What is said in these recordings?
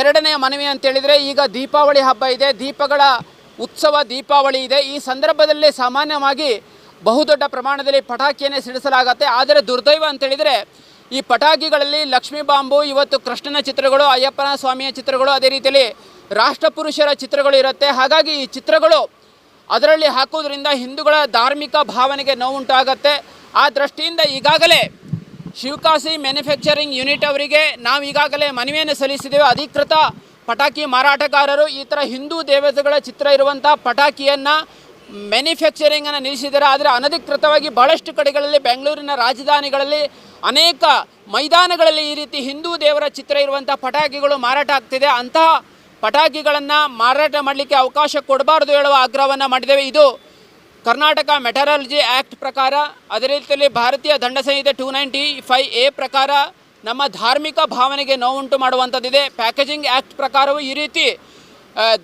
ಎರಡನೆಯ ಮನವಿ ಅಂತೇಳಿದರೆ ಈಗ ದೀಪಾವಳಿ ಹಬ್ಬ ಇದೆ, ದೀಪಗಳ ಉತ್ಸವ ದೀಪಾವಳಿ ಇದೆ. ಈ ಸಂದರ್ಭದಲ್ಲಿ ಸಾಮಾನ್ಯವಾಗಿ ಬಹುದೊಡ್ಡ ಪ್ರಮಾಣದಲ್ಲಿ ಪಟಾಕಿಯನ್ನೇ ಸಿಡಿಸಲಾಗತ್ತೆ. ಆದರೆ ದುರ್ದೈವ ಅಂತೇಳಿದರೆ ಈ ಪಟಾಕಿಗಳಲ್ಲಿ ಲಕ್ಷ್ಮೀ ಬಾಂಬು, ಇವತ್ತು ಕೃಷ್ಣನ ಚಿತ್ರಗಳು, ಅಯ್ಯಪ್ಪನ ಸ್ವಾಮಿಯ ಚಿತ್ರಗಳು, ಅದೇ ರೀತಿಯಲ್ಲಿ ರಾಷ್ಟ್ರಪುರುಷರ ಚಿತ್ರಗಳು ಇರುತ್ತೆ. ಹಾಗಾಗಿ ಈ ಚಿತ್ರಗಳು ಅದರಲ್ಲಿ ಹಾಕೋದ್ರಿಂದ ಹಿಂದೂಗಳ ಧಾರ್ಮಿಕ ಭಾವನೆಗೆ ನೋವುಂಟಾಗತ್ತೆ. ಆ ದೃಷ್ಟಿಯಿಂದ ಈಗಾಗಲೇ ಶಿವಕಾಶಿ ಮ್ಯಾನುಫ್ಯಾಕ್ಚರಿಂಗ್ ಯೂನಿಟ್ ಅವರಿಗೆ ನಾವು ಈಗಾಗಲೇ ಮನವಿಯನ್ನು ಸಲ್ಲಿಸಿದ್ದೇವೆ. ಅಧಿಕೃತ ಪಟಾಕಿ ಮಾರಾಟಗಾರರು ಈ ಥರ ಹಿಂದೂ ದೇವತೆಗಳ ಚಿತ್ರ ಇರುವಂಥ ಪಟಾಕಿಯನ್ನು ಮ್ಯಾನುಫ್ಯಾಕ್ಚರಿಂಗನ್ನು ನಿಲ್ಲಿಸಿದ್ದಾರೆ. ಆದರೆ ಅನಧಿಕೃತವಾಗಿ ಬಹಳಷ್ಟು ಕಡೆಗಳಲ್ಲಿ ಬೆಂಗಳೂರಿನ ರಾಜಧಾನಿಗಳಲ್ಲಿ ಅನೇಕ ಮೈದಾನಗಳಲ್ಲಿ ಈ ರೀತಿ ಹಿಂದೂ ದೇವರ ಚಿತ್ರ ಇರುವಂಥ ಪಟಾಕಿಗಳು ಮಾರಾಟ ಆಗ್ತಿದೆ. ಅಂತಹ ಪಟಾಕಿಗಳನ್ನು ಮಾರಾಟ ಮಾಡಲಿಕ್ಕೆ ಅವಕಾಶ ಕೊಡಬಾರ್ದು ಹೇಳುವ ಆಗ್ರಹವನ್ನು ಮಾಡಿದ್ದೇವೆ. ಇದು ಕರ್ನಾಟಕ ಮೆಟರಾಲಜಿ ಆ್ಯಕ್ಟ್ ಪ್ರಕಾರ ಅದೇ ರೀತಿಯಲ್ಲಿ ಭಾರತೀಯ ದಂಡ ಸಂಹಿತೆ ಟೂ ನೈಂಟಿ ಫೈ ಎ ಪ್ರಕಾರ ನಮ್ಮ ಧಾರ್ಮಿಕ ಭಾವನೆಗೆ ನೋವುಂಟು ಮಾಡುವಂಥದ್ದಿದೆ. ಪ್ಯಾಕೇಜಿಂಗ್ ಆ್ಯಕ್ಟ್ ಪ್ರಕಾರವೂ ಈ ರೀತಿ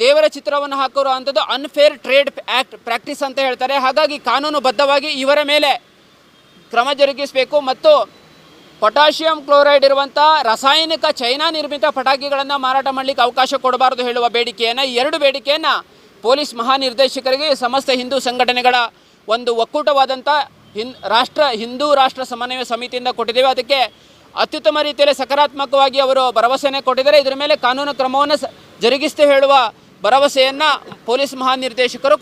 ದೇವರ ಚಿತ್ರವನ್ನು ಹಾಕಿರುವಂಥದ್ದು ಅನ್ಫೇರ್ ಟ್ರೇಡ್ ಆ್ಯಕ್ಟ್ ಪ್ರಾಕ್ಟೀಸ್ ಅಂತ ಹೇಳ್ತಾರೆ. ಹಾಗಾಗಿ ಕಾನೂನುಬದ್ಧವಾಗಿ ಇವರ ಮೇಲೆ ಕ್ರಮ ಜರುಗಿಸಬೇಕು ಮತ್ತು ಪೊಟ್ಯಾಷಿಯಂ ಕ್ಲೋರೈಡ್ ಇರುವಂಥ ರಾಸಾಯನಿಕ ಚೈನಾ ನಿರ್ಮಿತ ಪಟಾಕಿಗಳನ್ನು ಮಾರಾಟ ಮಾಡಲಿಕ್ಕೆ ಅವಕಾಶ ಕೊಡಬಾರದು ಹೇಳುವ ಬೇಡಿಕೆಯನ್ನು ಎರಡು ಬೇಡಿಕೆಯನ್ನು ಪೊಲೀಸ್ ಮಹಾನಿರ್ದೇಶಕರಿಗೆ ಸಮಸ್ತ ಹಿಂದೂ ಸಂಘಟನೆಗಳ ಒಂದು ಒಕ್ಕೂಟವಾದಂಥ ಹಿನ್, ರಾಷ್ಟ್ರ, ಹಿಂದೂ ರಾಷ್ಟ್ರ ಸಮನ್ವಯ ಸಮಿತಿಯಿಂದ ಕೊಟ್ಟಿದ್ದೇವೆ. ಅದಕ್ಕೆ ಅತ್ಯುತ್ತಮ ರೀತಿಯಲ್ಲಿ ಸಕಾರಾತ್ಮಕವಾಗಿ ಅವರು ಭರವಸೆಯನ್ನು ಕೊಟ್ಟಿದ್ದಾರೆ. ಇದರ ಮೇಲೆ ಕಾನೂನು ಕ್ರಮವನ್ನು ಜರುಗಿಸ್ತೇ ಹೇಳುವ ಭರವಸೆಯನ್ನು ಪೊಲೀಸ್ ಮಹಾನಿರ್ದೇಶಕರು